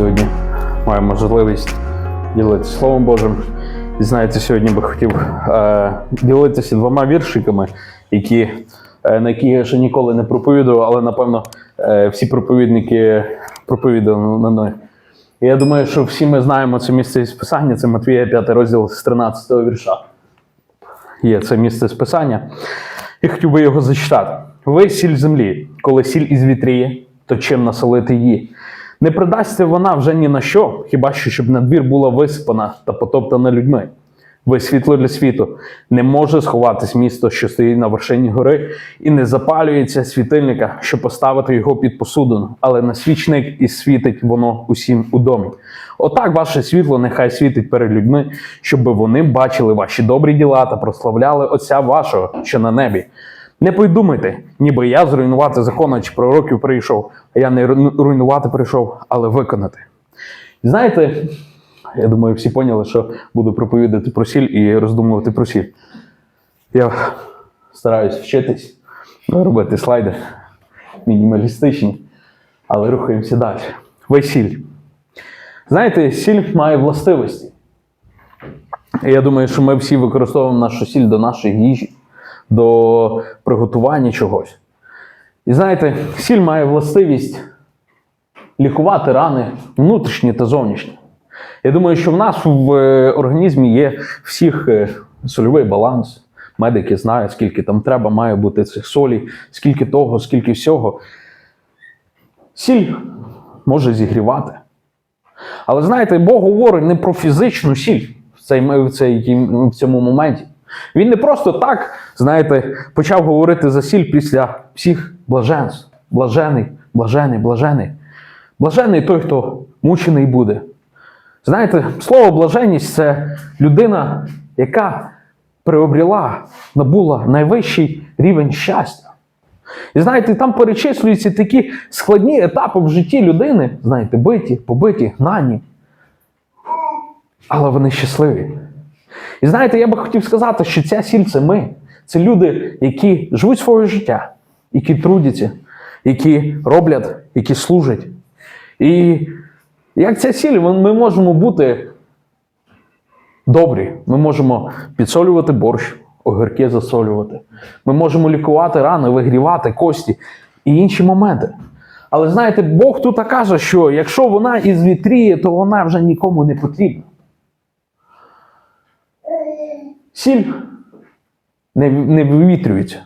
сьогодні маю можливість ділитися Словом Божим. І знаєте, сьогодні би хотів е, ділитися двома віршиками, які, е, на які я ще ніколи не проповідував, але напевно е, всі проповідники проповідали на них. Я думаю, що всі ми знаємо це місце із Писання, це Матвія 5 розділ з 13 вірша. Є це місце з Писання. І хотів би його зачитати. Ви сіль землі, коли сіль із вітріє, то чим насолити її? Не придасться вона вже ні на що, хіба що щоб надвір була висипана та потоптана людьми. Ви світло для світу. Не може сховатись місто, що стоїть на вершині гори, і не запалюється світильника, щоб поставити його під посудину, але на свічник і світить воно усім у домі. Отак ваше світло нехай світить перед людьми, щоб вони бачили ваші добрі діла та прославляли Отця вашого, що на небі. Не подумайте, ніби я зруйнувати закони чи пророків прийшов, а я не руйнувати прийшов, але виконати. Знаєте, я думаю, всі поняли, що буду проповідати про сіль і роздумувати про сіль. Я стараюсь вчитись, робити слайди мінімалістичні, але рухаємося далі. Ви сіль. Знаєте, сіль має властивості. Я думаю, що ми всі використовуємо нашу сіль до нашої їжі, до приготування чогось. І знаєте, сіль має властивість лікувати рани внутрішні та зовнішні. Я думаю, що в нас в е, організмі є всіх е, сольовий баланс. Медики знають, скільки там треба, має бути цих солі, скільки того, скільки всього. Сіль може зігрівати. Але знаєте, Бог говорить не про фізичну сіль в, цей, в, цей, в цьому моменті. Він не просто так, знаєте, почав говорити за сіль після всіх блаженств. Блажений, блажений, блажений. Блажений той, хто мучений буде. Знаєте, слово блаженність це людина, яка приобріла, набула найвищий рівень щастя. І знаєте, там перечислюються такі складні етапи в житті людини, знаєте, биті, побиті, гнані. Але вони щасливі. І знаєте, я би хотів сказати, що ця сіль це ми. Це люди, які живуть своє життя, які трудяться, які роблять, які служать. І як ця сіль, ми можемо бути добрі. Ми можемо підсолювати борщ, огірки засолювати. Ми можемо лікувати рани, вигрівати кості і інші моменти. Але знаєте, Бог тут каже, що якщо вона із вітріє, то вона вже нікому не потрібна. Сіль не, не вивітрюється.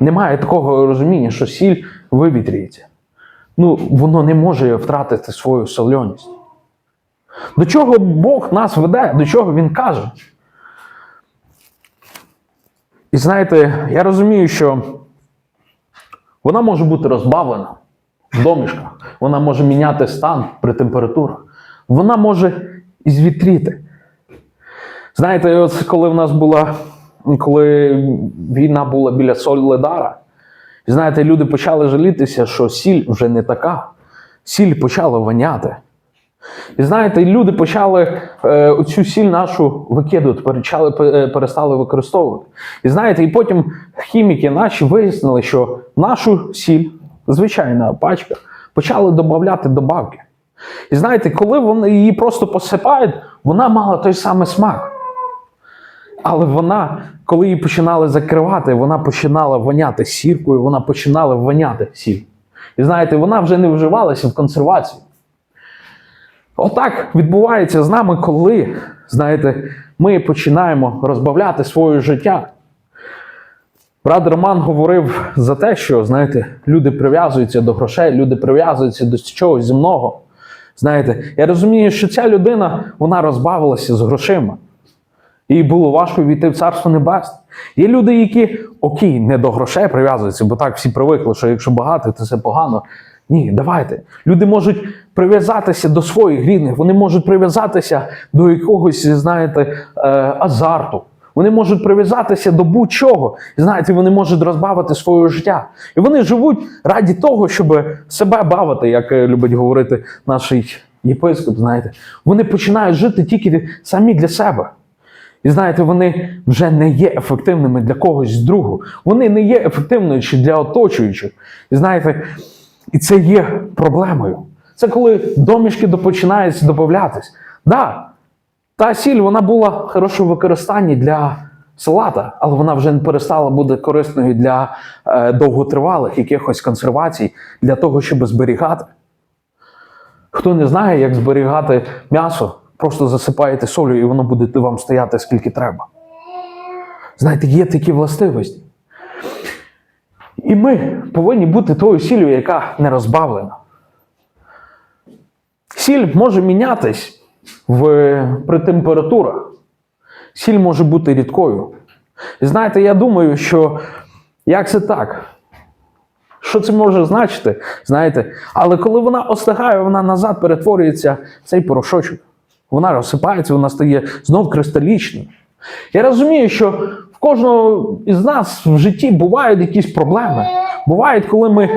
Немає такого розуміння, що сіль вивітрюється. Ну, воно не може втратити свою сольоність. До чого Бог нас веде, до чого Він каже. І знаєте, я розумію, що вона може бути розбавлена в домішках, вона може міняти стан при температурах, вона може і звітріти. Знаєте, от коли в нас була, коли війна була біля Соледара, і знаєте, люди почали жалітися, що сіль вже не така. Сіль почала воняти. І знаєте, люди почали е, оцю сіль нашу викидувати, почали, е, перестали використовувати. І знаєте, і потім хіміки наші вияснили, що нашу сіль, звичайна пачка, почали додати добавки. І знаєте, коли вони її просто посипають, вона мала той самий смак. Але вона, коли її починали закривати, вона починала воняти сіркою, вона починала воняти сіль. І знаєте, вона вже не вживалася в консервацію. Отак відбувається з нами, коли, знаєте, ми починаємо розбавляти своє життя. Брат Роман говорив за те, що, знаєте, люди прив'язуються до грошей, люди прив'язуються до чогось земного. Знаєте, я розумію, що ця людина вона розбавилася з грошима. Їй було важко війти в Царство Небесне. Є люди, які окей, не до грошей прив'язуються, бо так всі привикли, що якщо багато, то це погано. Ні, давайте. Люди можуть прив'язатися до своїх рідних, вони можуть прив'язатися до якогось, знаєте, е, азарту. Вони можуть прив'язатися до будь-чого. Знаєте, вони можуть розбавити своє життя. І вони живуть раді того, щоб себе бавити, як любить говорити наш єпископ. Знаєте, вони починають жити тільки самі для себе. І знаєте, вони вже не є ефективними для когось другого. Вони не є ефективними для оточуючих. І знаєте, і це є проблемою. Це коли домішки до- починають додатись. Да, та сіль вона була хорошого використання для салата, але вона вже не перестала бути корисною для е, довготривалих якихось консервацій, для того, щоб зберігати. Хто не знає, як зберігати м'ясо, просто засипаєте солью і воно буде вам стояти скільки треба. Знаєте, є такі властивості. І ми повинні бути тою сіллю, яка не розбавлена. Сіль може мінятись в, при температурах. Сіль може бути рідкою. І знаєте, я думаю, що як це так? Що це може значити? Знаєте, але коли вона остигає, вона назад перетворюється в цей порошочок. Вона розсипається, вона стає знов кристалічною. Я розумію, що в кожного із нас в житті бувають якісь проблеми. Бувають, коли ми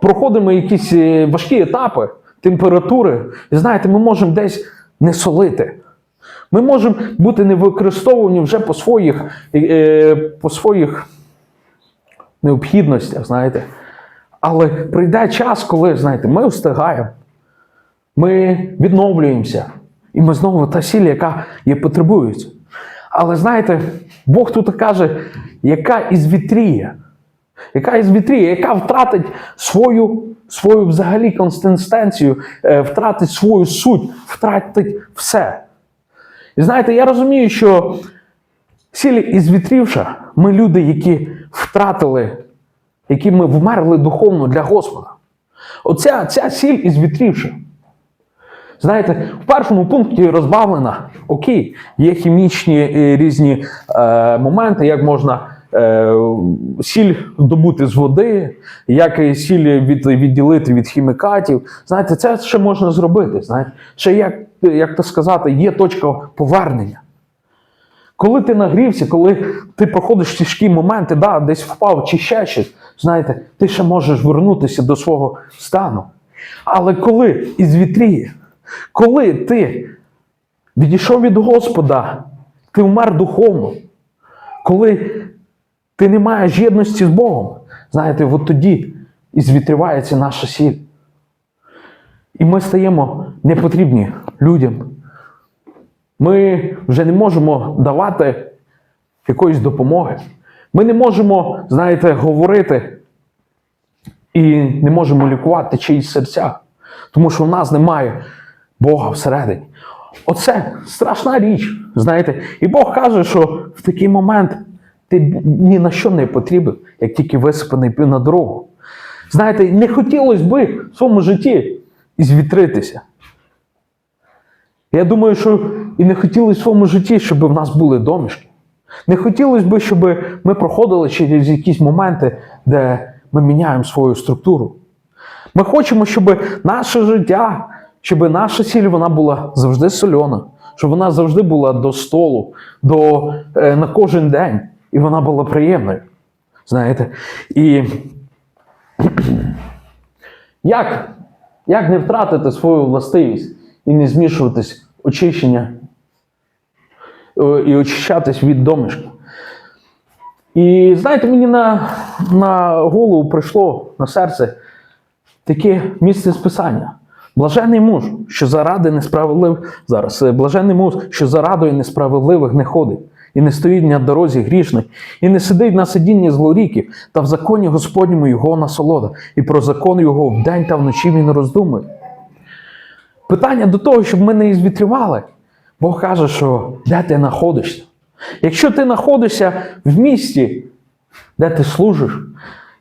проходимо якісь е, важкі етапи, температури, і знаєте, ми можемо десь не солити. Ми можемо бути не використовувані вже по своїх, е, по своїх необхідностях, знаєте. Але прийде час, коли, знаєте, ми встигаємо, ми відновлюємося, і ми знову та сіль, яка є потребується. Але знаєте, Бог тут каже, яка із вітріє, яка із вітріє, яка втратить свою, свою взагалі консистенцію, е, втратить свою суть, втратить все. І знаєте, я розумію, що сіль із вітрівша, ми люди, які втратили, які ми вмерли духовно для Господа. Оця ця сіль із вітрівша. Знаєте, в першому пункті розбавлена, окей, є хімічні е, різні е, моменти, як можна е, сіль добути з води, як сіль від, відділити від хімікатів. Знаєте, це ще можна зробити. Знаєте, ще як, як то сказати, є точка повернення. Коли ти нагрівся, коли ти проходиш тяжкі моменти, да, десь впав чи ще щось, знаєте, ти ще можеш вернутися до свого стану. Але коли із вітріє, коли ти відійшов від Господа, ти вмер духовно, коли ти не маєш єдності з Богом, знаєте, от тоді і звітрівається наша сіль. І ми стаємо непотрібні людям. Ми вже не можемо давати якоїсь допомоги. Ми не можемо, знаєте, говорити і не можемо лікувати чиїсь серця, тому що в нас немає Бога всередині. Оце страшна річ, знаєте. І Бог каже, що в такий момент ти ні на що не потрібен, як тільки висипаний на дорогу. Знаєте, не хотілося би в своєму житті звітритися. Я думаю, що і не хотілося в своєму житті, щоб в нас були домішки. Не хотілося б, щоб ми проходили через якісь моменти, де ми міняємо свою структуру. Ми хочемо, щоб наше життя, щоб наша сіль вона була завжди сольона, щоб вона завжди була до столу, до, е, на кожен день, і вона була приємною. Знаєте? І як, як не втратити свою властивість і не змішуватись очищення е, і очищатись від домішки? І знаєте, мені на, на голову прийшло на серце таке місце списання. Блажений муж, що заради несправедливих зараз, е, блажений муж, що зарадою несправедливих не ходить, і не стоїть на дорозі грішних, і не сидить на сидінні злоріків, та в законі Господньому його насолода, і про закон його вдень та вночі він роздумує. Питання до того, щоб ми не ізвітрювали, Бог каже, що де ти знаходишся? Якщо ти знаходишся в місті, де ти служиш,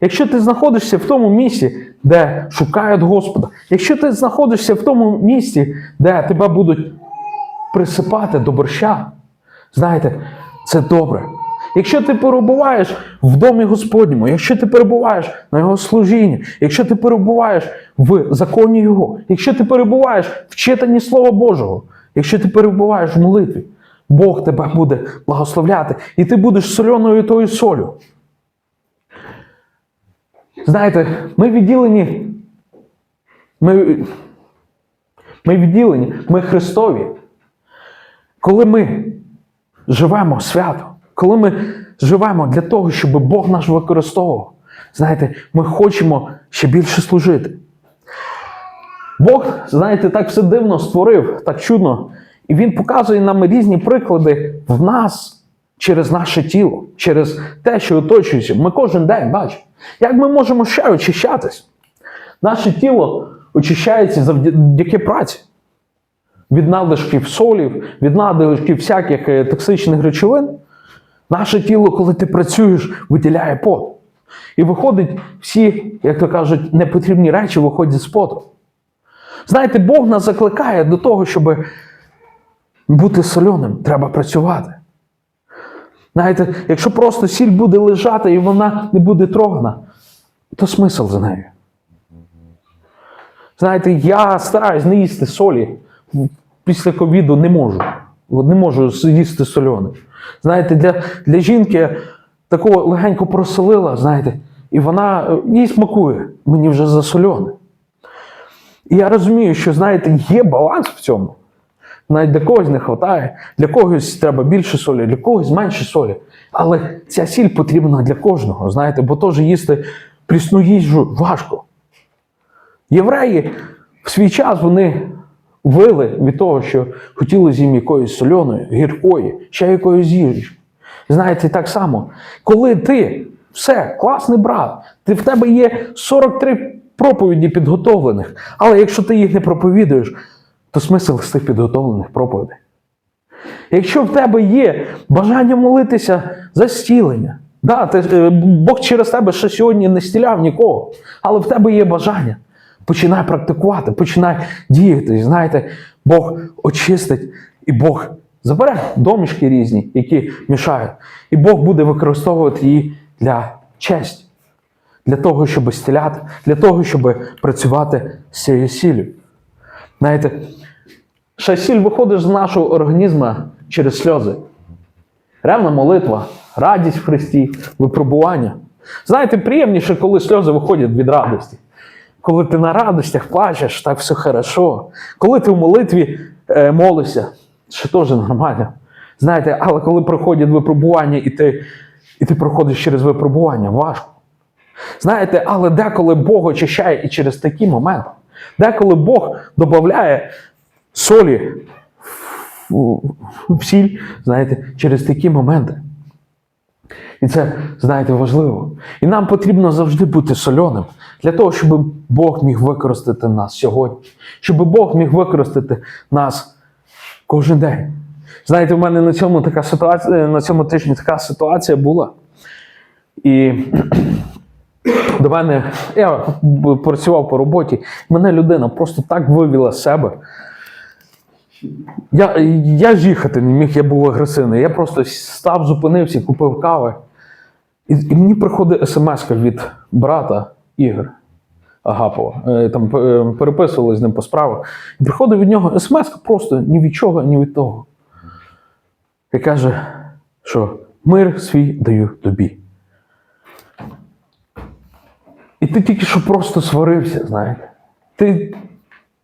якщо ти знаходишся в тому місці, де шукають Господа, якщо ти знаходишся в тому місці, де тебе будуть присипати до борща, знаєте, це добре. Якщо ти перебуваєш в домі Господньому, якщо ти перебуваєш на Його служінні, якщо ти перебуваєш в законі Його, якщо ти перебуваєш в читанні Слова Божого, якщо ти перебуваєш в молитві, Бог тебе буде благословляти, і ти будеш соленою тою солю. Знаєте, ми відділені, ми, ми відділені, ми Христові. Коли ми живемо свято, коли ми живемо для того, щоб Бог наш використовував, знаєте, ми хочемо ще більше служити. Бог, знаєте, так все дивно створив, так чудно. І Він показує нам різні приклади в нас через наше тіло, через те, що оточується. Ми кожен день бачимо, як ми можемо ще очищатись. Наше тіло очищається завдяки праці. Від надлишків солів, від надлишків всяких е, токсичних речовин. Наше тіло, коли ти працюєш, виділяє пот. І виходить, всі, як то кажуть, непотрібні речі виходять з поту. Знаєте, Бог нас закликає до того, щоб бути соленим, треба працювати. Знаєте, якщо просто сіль буде лежати і вона не буде трогана, то смисл за нею. Знаєте, я стараюсь не їсти солі. Після ковіду не можу. Не можу їсти солене. Знаєте, для, для жінки такого легенько просолила, знаєте, і вона е, їй смакує, мені вже засолене. І я розумію, що, знаєте, є баланс в цьому. Навіть для когось не вистачає, для когось треба більше солі, для когось менше солі. Але ця сіль потрібна для кожного, знаєте, бо теж їсти прісну їжу важко. Євреї в свій час вони вили від того, що хотіли їм якоїсь соляної, гіркої, ще якоїсь їжі. Знаєте, так само, коли ти все, класний брат, ти в тебе є 43 проповіді підготовлених, але якщо ти їх не проповідуєш, то смисл з тих підготовлених проповідей. Якщо в тебе є бажання молитися за зцілення, да, ти, е, Бог через тебе ще сьогодні не стіляв нікого, але в тебе є бажання. Починай практикувати, починай діяти. Знаєте, Бог очистить, і Бог забере домішки різні, які мішають. І Бог буде використовувати її для честі, для того, щоб стіляти, для того, щоб працювати з цією сіллю. Знаєте, ще сіль виходить з нашого організму через сльози. Ревна молитва, радість в Христі, випробування. Знаєте, приємніше, коли сльози виходять від радості. Коли ти на радостях плачеш, так все хорошо. Коли ти в молитві е, молишся, ще теж нормально. Знаєте, але коли проходять випробування, і ти, і ти проходиш через випробування, важко. Знаєте, але деколи Бог очищає і через такі моменти. Деколи Бог додає солі в, сіль, знаєте, через такі моменти. І це, знаєте, важливо. І нам потрібно завжди бути соленим для того, щоб Бог міг використати нас сьогодні, щоб Бог міг використати нас кожен день. Знаєте, в мене на цьому така ситуація, на цьому тижні така ситуація була. І до мене я працював по роботі, мене людина просто так вивела з себе. Я я ж їхати не міг, я був агресивний. Я просто став, зупинився, купив кави. І і мені приходить смс від брата Ігор Агапова. Е, Там е, переписували з ним по справах. І приходить від нього смс просто ні від чого, ні від того. І каже, що мир свій даю тобі. І ти тільки що просто сварився, знаєте. Ти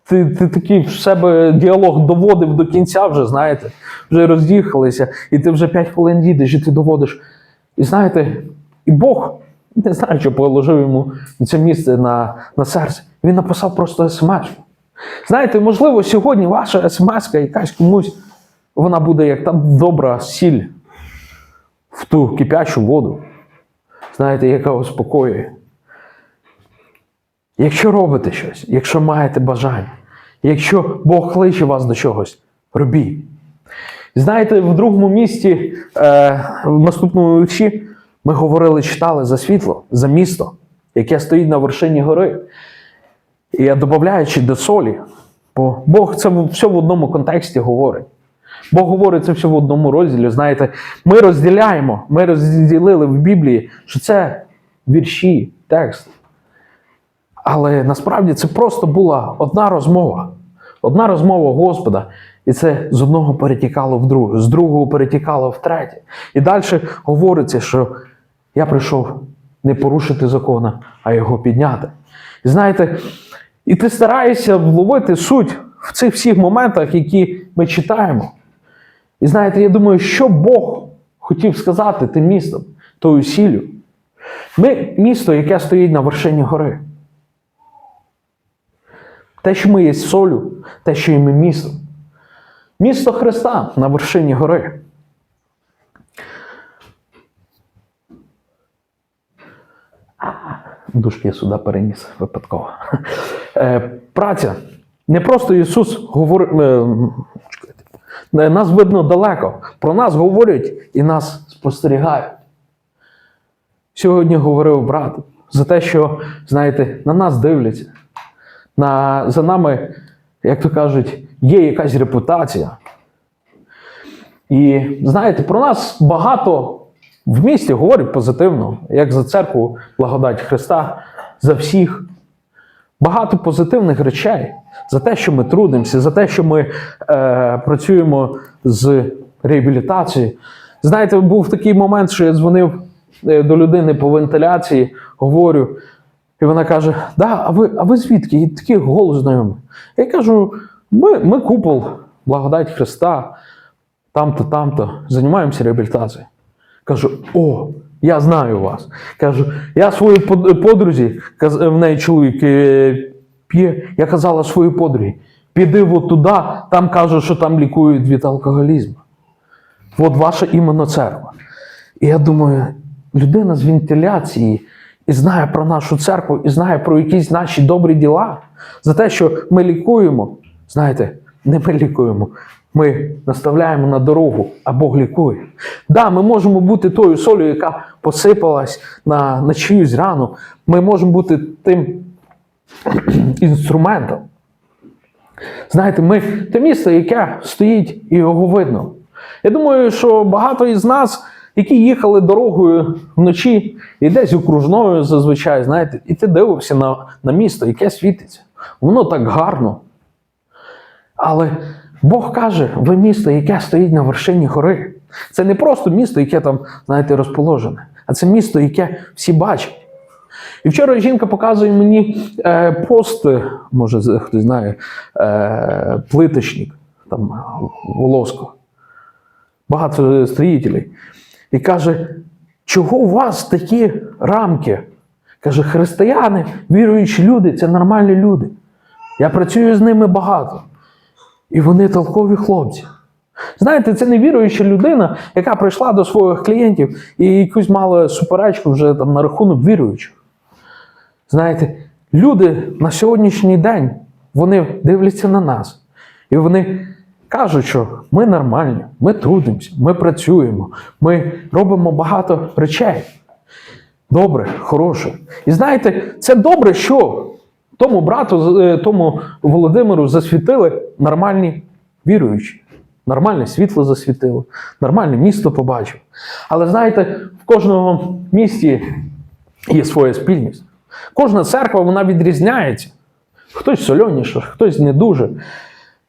ти, ти такий в себе діалог доводив до кінця вже, знаєте, вже роз'їхалися, і ти вже 5 хвилин їдеш, і ти доводиш. І знаєте, і Бог, не знаю, що положив йому це місце на на серце. Він написав просто смс. Знаєте, можливо, сьогодні ваша смс якась комусь, вона буде як там добра сіль в ту кипячу воду, знаєте, яка успокоює. Якщо робите щось, якщо маєте бажання, якщо Бог кличе вас до чогось, робіть. Знаєте, в другому місті, е, в наступному вірші, ми говорили, читали за світло, за місто, яке стоїть на вершині гори. І я додаючи до солі, бо Бог це все в одному контексті говорить. Бог говорить це все в одному розділі. Знаєте, ми розділяємо, ми розділили в Біблії, що це вірші, текст. Але насправді це просто була одна розмова. Одна розмова Господа. І це з одного перетікало в друге, з другого перетікало в третє. І далі говориться, що я прийшов не порушити закона, а його підняти. І знаєте, і ти стараєшся вловити суть в цих всіх моментах, які ми читаємо. І знаєте, я думаю, що Бог хотів сказати тим містом, тою сіллю. Ми місто, яке стоїть на вершині гори. Те, що ми є солю, те, що є ми місто. Місто Христа на вершині гори. Дужки я сюди переніс випадково. Е, праця. Не просто Ісус говорить. Е, нас видно далеко. Про нас говорять і нас спостерігають. Сьогодні говорив брат за те, що, знаєте, на нас дивляться. На, за нами, як то кажуть, є якась репутація. І знаєте, про нас багато в місті говорять позитивно, як за церкву благодать Христа, за всіх. Багато позитивних речей за те, що ми трудимося, за те, що ми е, працюємо з реабілітацією. Знаєте, був такий момент, що я дзвонив е, до людини по вентиляції, говорю, і вона каже: Да, а ви, а ви звідки? І такий голос знайомий. Я кажу: ми, ми купол, благодать Христа, там-то, там-то, займаємося реабілітацією. Кажу, о, я знаю вас. Кажу, я своїй под- подрузі, в неї чоловік е, п'є, я казала своїй подругі, піди от туди, там кажуть, що там лікують від алкоголізму. От ваша іменно церква. І я думаю, людина з вентиляції і знає про нашу церкву, і знає про якісь наші добрі діла, за те, що ми лікуємо. Знаєте, не ми лікуємо, ми наставляємо на дорогу, а Бог лікує. Да, ми можемо бути тою солью, яка посипалась на, на чиюсь рану. Ми можемо бути тим інструментом. Знаєте, ми те місто, яке стоїть і його видно. Я думаю, що багато із нас, які їхали дорогою вночі, і десь окружною зазвичай, знаєте, і ти дивився на, на місто, яке світиться. Воно так гарно. Але Бог каже, ви місто, яке стоїть на вершині гори. Це не просто місто, яке там, знаєте, розположене, а це місто, яке всі бачать. І вчора жінка показує мені е, пост, може хтось знає, е, плиточник, там Волоско, багато строїтелей. І каже, чого у вас такі рамки? Каже, християни, віруючі люди, це нормальні люди. Я працюю з ними багато. І вони толкові хлопці. Знаєте, це не віруюча людина, яка прийшла до своїх клієнтів і якусь мала суперечку вже там на рахунок віруючих. Знаєте, люди на сьогоднішній день вони дивляться на нас. І вони кажуть, що ми нормальні, ми трудимося, ми працюємо, ми робимо багато речей. Добре, хороше. І знаєте, це добре, що тому брату, е, тому Володимиру засвітили нормальні віруючі. Нормальне світло засвітило, нормальне місто побачив. Але знаєте, в кожному місті є своя спільність. Кожна церква вона відрізняється. Хтось сольоніше, хтось не дуже.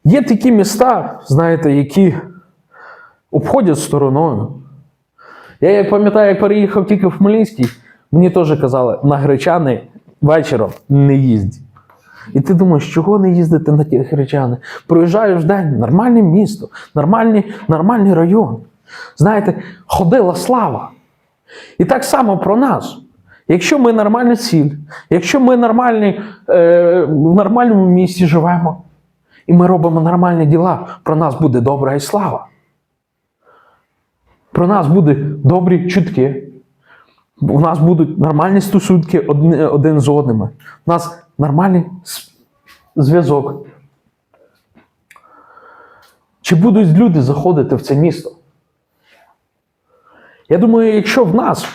Є такі міста, знаєте, які обходять стороною. Я як пам'ятаю, як переїхав тільки в Хмельницький, мені теж казали, на гречани вечором не їздь. І ти думаєш, чого не їздити на ті гречани? Проїжджаєш день, нормальне місто, нормальний, нормальний район. Знаєте, ходила слава. І так само про нас. Якщо ми нормальна ціль, якщо ми нормальні, е, в нормальному місті живемо, і ми робимо нормальні діла, про нас буде добра і слава. Про нас будуть добрі чутки. У нас будуть нормальні стосунки один з одним. У нас нормальний зв'язок. Чи будуть люди заходити в це місто? Я думаю, якщо в нас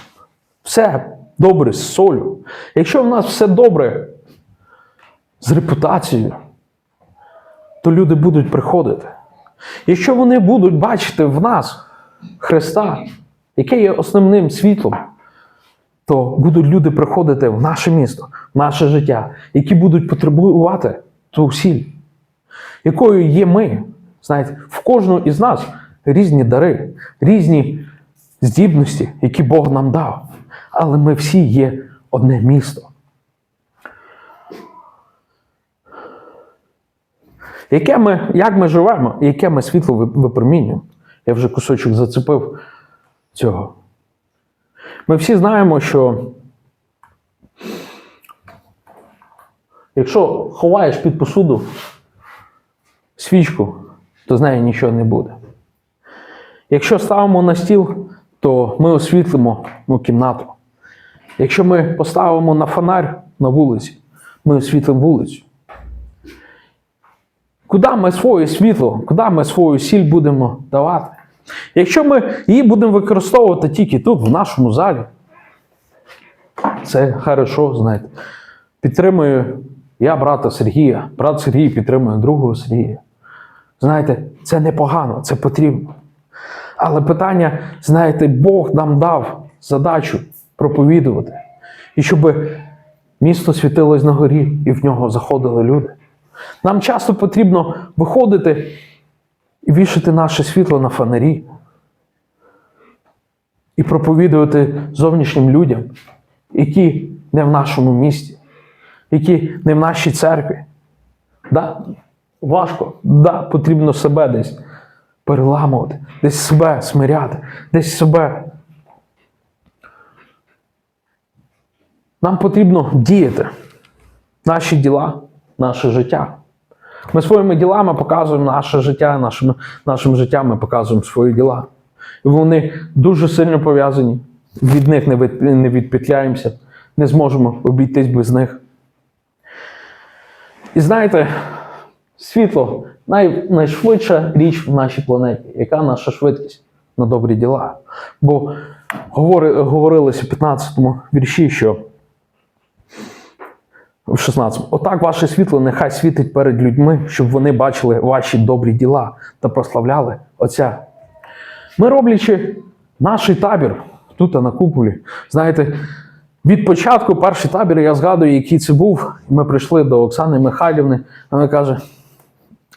все добре з солю, якщо в нас все добре з репутацією, то люди будуть приходити. Якщо вони будуть бачити в нас Христа, яке є основним світлом, то будуть люди приходити в наше місто, в наше життя, які будуть потребувати ту сіль, якою є ми. Знаєте, в кожного із нас різні дари, різні здібності, які Бог нам дав. Але ми всі є одне місто. Яке ми, як ми живемо, яке ми світло випромінюємо? Я вже кусочок зацепив цього. Ми всі знаємо, що Якщо ховаєш під посуду свічку, то з нею нічого не буде. Якщо ставимо на стіл, то ми освітлимо ну, кімнату. Якщо ми поставимо на фонарь на вулиці, ми освітлимо вулицю. Куди ми своє світло, куди ми свою сіль будемо давати? Якщо ми її будемо використовувати тільки тут, в нашому залі, це хорошо, знаєте. Підтримую я брата Сергія, брат Сергій підтримує другого Сергія. Знаєте, це непогано, це потрібно. Але питання, знаєте, Бог нам дав задачу проповідувати. І щоб місто світилось на горі, і в нього заходили люди. Нам часто потрібно виходити і вішати наше світло на фонарі. І проповідувати зовнішнім людям, які не в нашому місті, які не в нашій церкві. Да? Важко, да, потрібно себе десь переламувати, десь себе смиряти, десь себе. Нам потрібно діяти. Наші діла, наше життя. Ми своїми ділами показуємо наше життя, нашим, нашим життям ми показуємо свої діла. І вони дуже сильно пов'язані. Від них не, від, не відпетляємося, не зможемо обійтись без них. І знаєте, світло най, найшвидша річ в нашій планеті. Яка наша швидкість на добрі діла? Бо говори, говорилося в 15-му вірші, що в 16-му. Отак ваше світло нехай світить перед людьми, щоб вони бачили ваші добрі діла та прославляли Отця. Ми роблячи наш табір тут на куполі, знаєте, від початку перший табір, я згадую, який це був. Ми прийшли до Оксани Михайлівни, вона каже: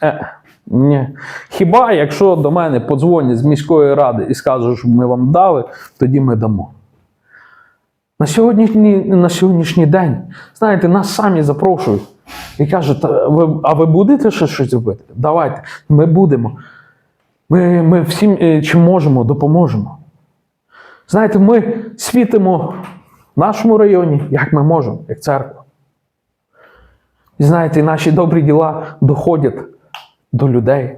е, ні. Хіба якщо до мене подзвонять з міської ради і скажуть, що ми вам дали, тоді ми дамо. На сьогоднішній, на сьогоднішній день, знаєте, нас самі запрошують і кажуть, «Та ви, а ви будете ще щось робити? Давайте, ми будемо. Ми, ми всім, е, чим можемо, допоможемо. Знаєте, ми світимо в нашому районі, як ми можемо, як церква. І знаєте, наші добрі діла доходять до людей.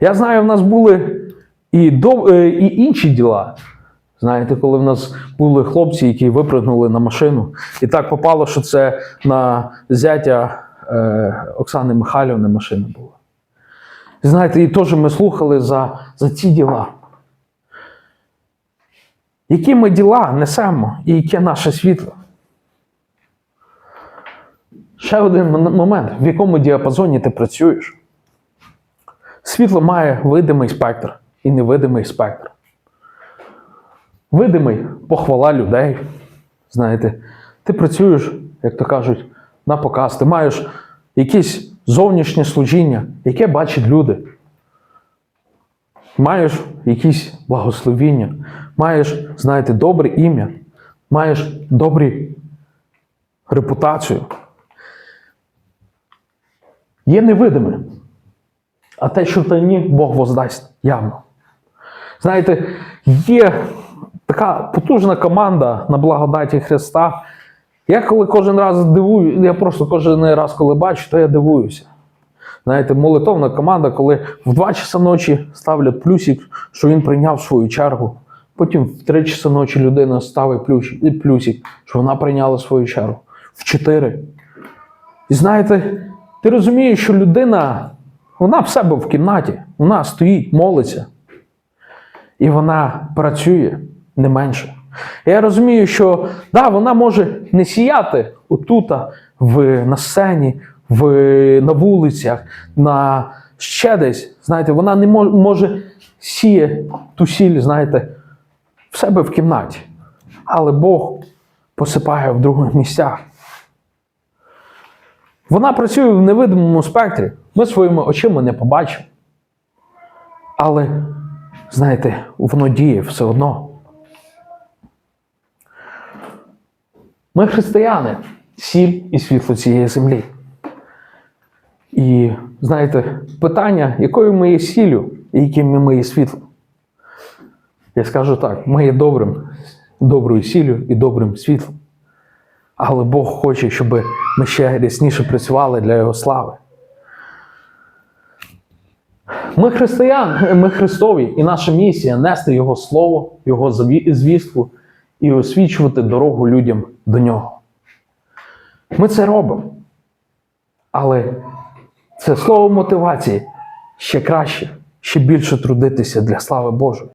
Я знаю, в нас були і, до, е, і інші діла. Знаєте, коли в нас були хлопці, які випрыгнули на машину, і так попало, що це на зятя е, Оксани Михайлівни машина була. Знаєте, і теж ми слухали за, за ці діла. Які ми діла несемо і яке наше світло? Ще один момент, в якому діапазоні ти працюєш. Світло має видимий спектр і невидимий спектр. Видимий похвала людей. Знаєте, ти працюєш, як то кажуть, на показ, ти маєш якесь зовнішнє служіння, яке бачать люди. Маєш якісь благословіння, маєш, знаєте, добре ім'я, маєш добру репутацію. Є невидиме, а те, що в тайні, Бог воздасть явно. Знаєте, є така потужна команда на благодаті Христа. Я коли кожен раз дивую, я просто кожен раз, коли бачу, то я дивуюся. Знаєте, молитовна команда, коли в 2 часа ночі ставлять плюсик, що він прийняв свою чергу. Потім в 3 часа ночі людина ставить плюсик, що вона прийняла свою чергу. В 4. І знаєте, ти розумієш, що людина, вона в себе в кімнаті, вона стоїть, молиться. І вона працює не менше. Я розумію, що да, вона може не сіяти отута, в, на сцені, в, на вулицях, на ще десь. Знаєте, вона не мож, може сіє ту сіль, знаєте, в себе в кімнаті. Але Бог посипає в других місцях. Вона працює в невидимому спектрі. Ми своїми очима не побачимо. Але, знаєте, воно діє все одно. Ми християни, сіль і світло цієї землі. І знаєте, питання, якою ми є сіллю і яким ми є світлом. Я скажу так: ми є добрим, доброю сіллю і добрим світлом. Але Бог хоче, щоб ми ще рясніше працювали для Його слави. Ми християн, ми Христові, і наша місія нести Його Слово, Його звістку і освічувати дорогу людям до нього. Ми це робимо. Але це слово мотивації ще краще, ще більше трудитися для слави Божої.